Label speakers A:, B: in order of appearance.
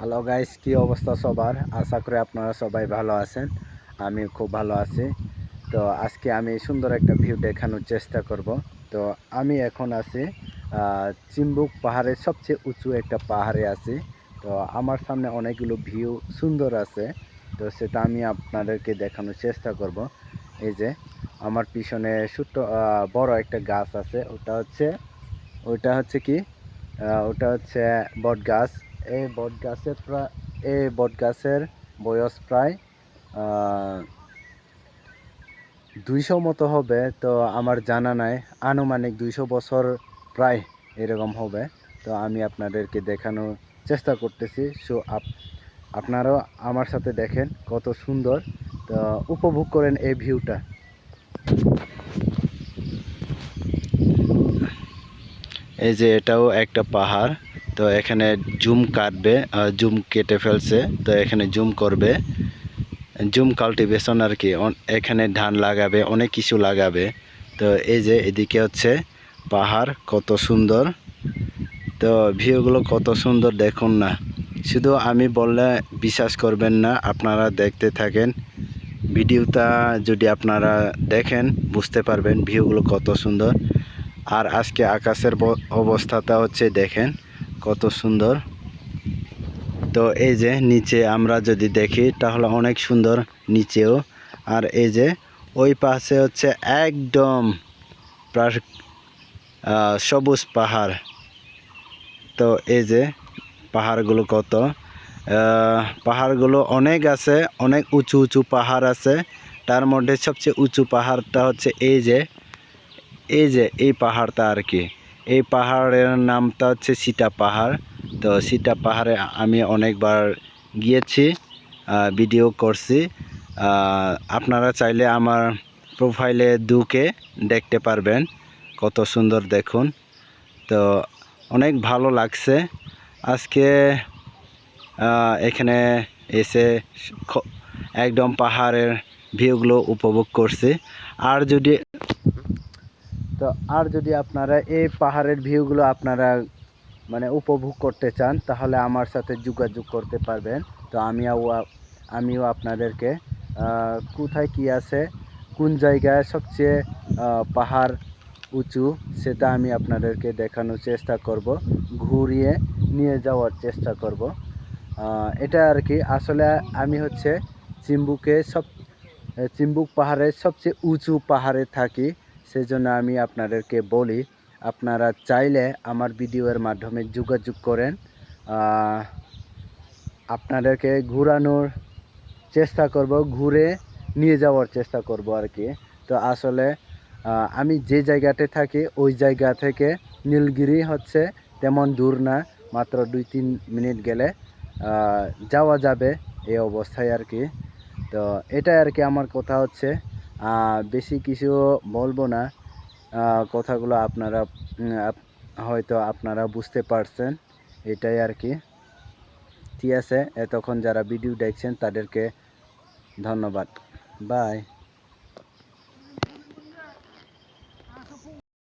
A: Hello guys কি অবস্থা সবার? আশা করি আপনারা সবাই ভালো আছেন। আমি খুব ভালো আছি। তো আজকে আমি সুন্দর একটা ভিউ দেখানোর চেষ্টা করব। তো আমি এখন আছি চিম্বুক পাহাড়ের সবচেয়ে উঁচু একটা পাহাড়ে আছি। তো আমার সামনে অনেকগুলো ভিউ সুন্দর আছে। তো সেটা আমি আপনাদেরকে দেখানোর চেষ্টা করব। এই যে, আমার পিছনে ছোট্ট বড় একটা গাছ আছে। ওটা হচ্ছে ওটা হচ্ছে কি? ওটা হচ্ছে বট গাছ এই বট গাছের প্রায় এই বট গাছের বয়স প্রায় দুইশো মতো হবে। তো আমার জানা নাই, আনুমানিক দুইশো বছর প্রায় এরকম হবে। তো আমি আপনাদেরকে দেখানোর চেষ্টা করতেছি। সো আপ, আপনারাও আমার সাথে দেখেন কত সুন্দর। তো উপভোগ করেন এই ভিউটা। এই যে এটাও একটা পাহাড়। তো এখানে জুম কাটবে জুম কেটে ফেলছে, তো এখানে জুম করবে। জুম কাল্টিভেশন আর কি এখানে ধান লাগাবে, অনেক কিছু লাগাবে। তো এই যে এদিকে হচ্ছে পাহাড়, কত সুন্দর। তো ভিউগুলো কত সুন্দর দেখুন না। শুধু আমি বললে বিশ্বাস করবেন না, আপনারা দেখতে থাকেন। ভিডিওটা যদি আপনারা দেখেন, বুঝতে পারবেন ভিউগুলো কত সুন্দর। আর আজকে আকাশের অবস্থাটা হচ্ছে দেখেন। কত সুন্দর। তো এই যে নিচে আমরা যদি দেখি, তাহলে অনেক সুন্দর নিচেও। আর এই যে ওই পাশে হচ্ছে একদম সবুজ পাহাড়। তো এই যে পাহাড়গুলো কত পাহাড়গুলো অনেক আছে, অনেক উঁচু উঁচু পাহাড় আছে। তার মধ্যে সবচেয়ে উঁচু পাহাড়টা হচ্ছে এই যে এই যে এই পাহাড়টা আর কি। এই পাহাড়ের নামটা হচ্ছে সীতা পাহাড়। তো সীতা পাহাড়ে আমি অনেকবার গিয়েছি ভিডিও করছি। আপনারা চাইলে আমার প্রোফাইলে দুকে দেখতে পারবেন, কত সুন্দর দেখুন। তো অনেক ভালো লাগছে। আজকে এখানে এসে একদম পাহাড়ের ভিউগুলো উপভোগ করছি। আর যদি তো আর যদি আপনারা এই পাহাড়ের ভিউগুলো আপনারা মানে উপভোগ করতে চান, তাহলে আমার সাথে যোগাযোগ করতে পারবেন। তো আমিও আমিও আপনাদেরকে কোথায় কি আছে, কোন জায়গায় সবচেয়ে পাহাড় উঁচু, সেটা আমি আপনাদেরকে দেখানোর চেষ্টা করব, ঘুরিয়ে নিয়ে যাওয়ার চেষ্টা করব। এটা আর কি, আসলে আমি হচ্ছে চিম্বুকে সব চিম্বুক পাহাড়ের সবচেয়ে উঁচু পাহাড়ে থাকি। সেজন্য আমি আপনাদেরকে বলি, আপনারা চাইলে আমার ভিডিওর মাধ্যমে যোগাযোগ করেন। আপনাদেরকে ঘোরানোর চেষ্টা করব, ঘুরে নিয়ে যাওয়ার চেষ্টা করব আর কি। তো আসলে আমি যে জায়গাতে থাকি, ওই জায়গা থেকে নীলগিরি হচ্ছে তেমন দূর না, মাত্র দুই তিন মিনিট গেলে যাওয়া যাবে এই অবস্থায় আর কি। তো এটাই আর কি আমার কথা হচ্ছে। বেশি কিছু বলব না। কথাগুলো আপনারা হয়তো আপনারা বুঝতে পারছেন, এটাই আর কি। ঠিক আছে, এতক্ষণ যারা ভিডিও দেখছেন তাদেরকে ধন্যবাদ। বাই